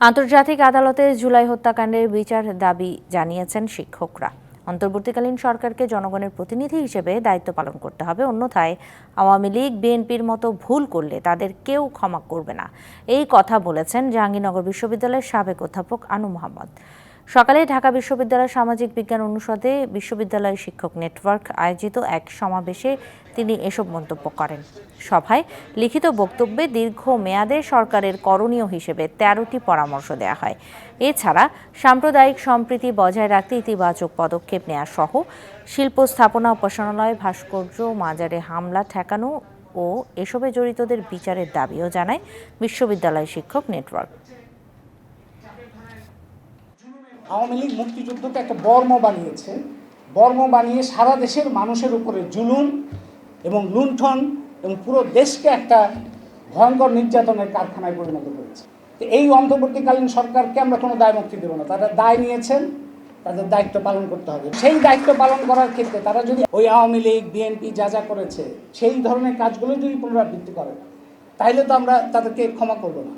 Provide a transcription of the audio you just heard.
আন্তর্জাতিক আদালতে জুলাই হত্যাকাণ্ডের বিচার দাবি জানিয়েছেন শিক্ষকরা। অন্তর্বর্তীকালীন সরকারকে জনগণের প্রতিনিধি হিসেবে দায়িত্ব পালন করতে হবে, অন্যথায় আওয়ামী লীগ, বিএনপির মতো ভুল করলে তাদের কেউ ক্ষমা করবে না। এই কথা বলেছেন জাহাঙ্গীরনগর বিশ্ববিদ্যালয়ের সাবেক অধ্যাপক আনু মোহাম্মদ। সকালে ঢাকা বিশ্ববিদ্যালয়ের সামাজিক বিজ্ঞান অনুষদে বিশ্ববিদ্যালয় শিক্ষক নেটওয়ার্ক আয়োজিত এক সমাবেশে তিনি এসব মন্তব্য করেন। সভায় লিখিত বক্তব্যে দীর্ঘ মেয়াদে সরকারের করণীয় হিসেবে তেরোটি পরামর্শ দেওয়া হয়। এছাড়া সাম্প্রদায়িক সম্প্রীতি বজায় রাখতে ইতিবাচক পদক্ষেপ নেওয়া সহ শিল্প স্থাপনা, উপাসনালয়, ভাস্কর্য, মাজারে হামলা ঠেকানো ও এসবে জড়িতদের বিচারের দাবিও জানায় বিশ্ববিদ্যালয় শিক্ষক নেটওয়ার্ক। আওয়ামী লীগ মুক্তিযুদ্ধকে একটা বর্ম বানিয়েছে। বর্ম বানিয়ে সারা দেশের মানুষের উপরে জুলুম এবং লুণ্ঠন এবং পুরো দেশকে একটা ভয়ঙ্কর নির্যাতনের কারখানায় পরিণত করেছে। তো এই অন্তর্বর্তীকালীন সরকারকে আমরা কোনো দায় মুক্তি দেবো না। তারা দায় নিয়েছেন, তাদের দায়িত্ব পালন করতে হবে। সেই দায়িত্ব পালন করার ক্ষেত্রে তারা যদি ওই আওয়ামী লীগ, বিএনপি যা যা করেছে, সেই ধরনের কাজগুলো যদি পুনরাবৃত্তি করে তাহলে তো আমরা তাদেরকে ক্ষমা করব না।